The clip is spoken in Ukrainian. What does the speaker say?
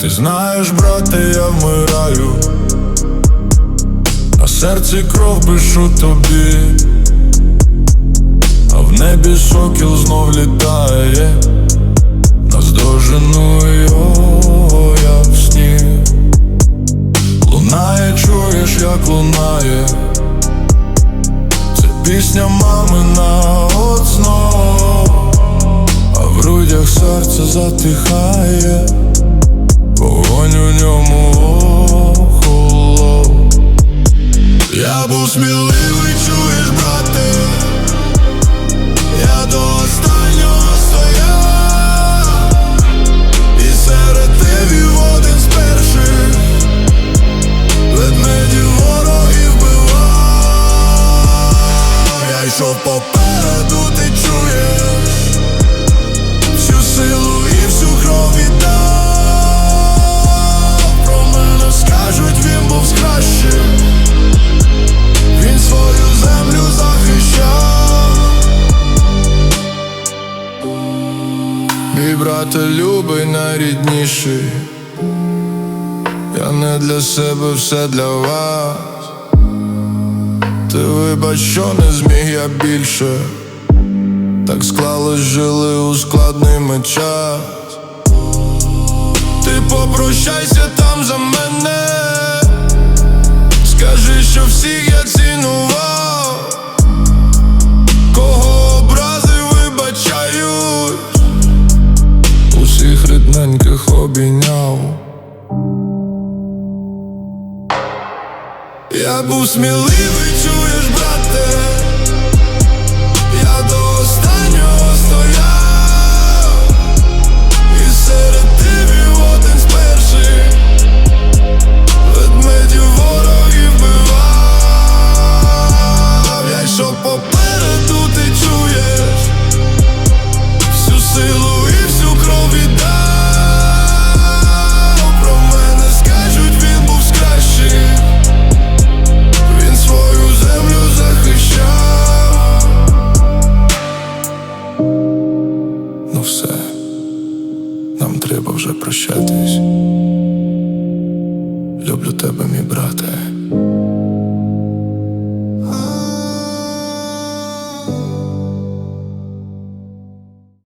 Ти знаєш, брате, я вмираю, на серці кров пишу тобі, а в небі сокіл знов літає, наздожену його я в сні. Лунає, чуєш, як лунає, це пісня мамина от знов, а в грудях серце затихає. Вогонь у ньому охолов Я був сміливий, чуєш, брате? Я до останнього стояв. І серед тивів один з перших Ведмедів ворогів вбивав. Я йшов попереду, Брате любий найрідніший. Я не для себе, все для вас. Ти вибач, що не зміг я більше. Так склалось, жили у складний ми час Ти попрощайся там за мене. Скажи, що всіх я Я був сміливий, чуєш, все, нам треба вже прощатись. Люблю тебе, мій брате.